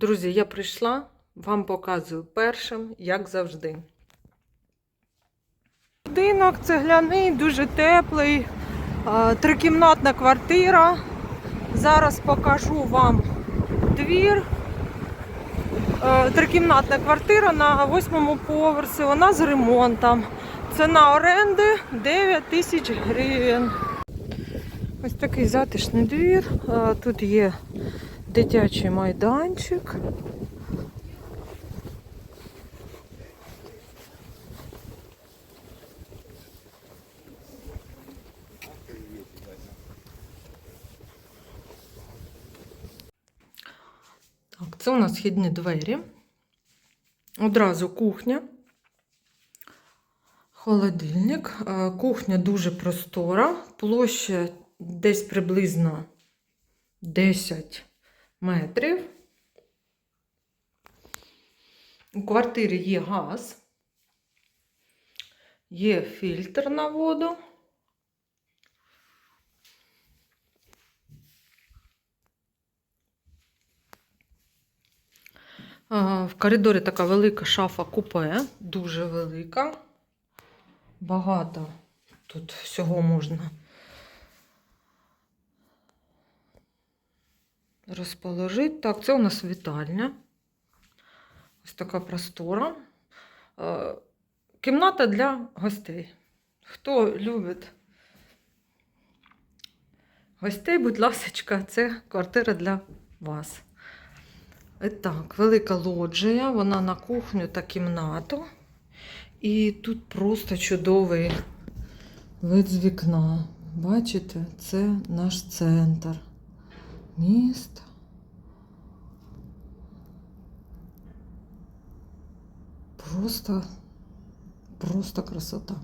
Друзі, я прийшла, вам показую першим, як завжди. Будинок цегляний, дуже теплий, трикімнатна квартира. Зараз покажу вам двір. Е, Трикімнатна квартира на восьмому поверсі, вона з ремонтом. Ціна оренди 9 тисяч гривень. Ось такий затишний двір. Е, Тут є дитячий майданчик. Так, це у нас східні двері. Одразу кухня. Холодильник. Е, Кухня дуже простора. Площа десь приблизно 10 метрів. У квартирі є газ, є фільтр на воду. В коридорі така велика шафа купе, дуже велика. Багато тут всього можна розположити. Так, це у нас вітальня. Ось така простора. Е, Кімната для гостей. Хто любить гостей, будь ласка, це квартира для вас. І Так, велика лоджія, вона на кухню та кімнату. І тут просто чудовий вид з вікна. Бачите, це наш центр. Міст. Просто, просто красота.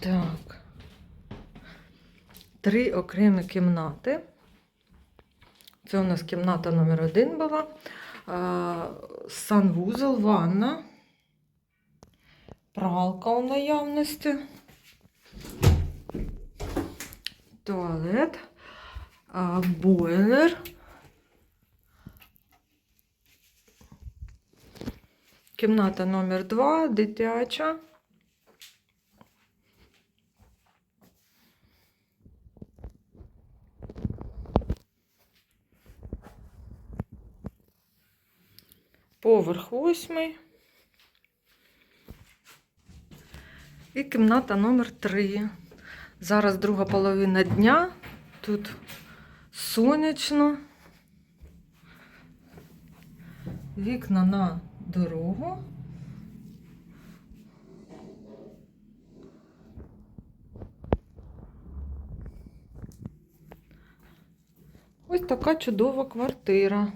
Так. Три окремі кімнати. Це у нас кімната номер один була. Санвузол, ванна. Пралка у наявності. Туалет. Бойлер. Кімната номер два, дитяча. Поверх восьмий. І кімната номер 3. Зараз друга половина дня. Тут сонячно. Вікна на дорогу. Ось така чудова квартира.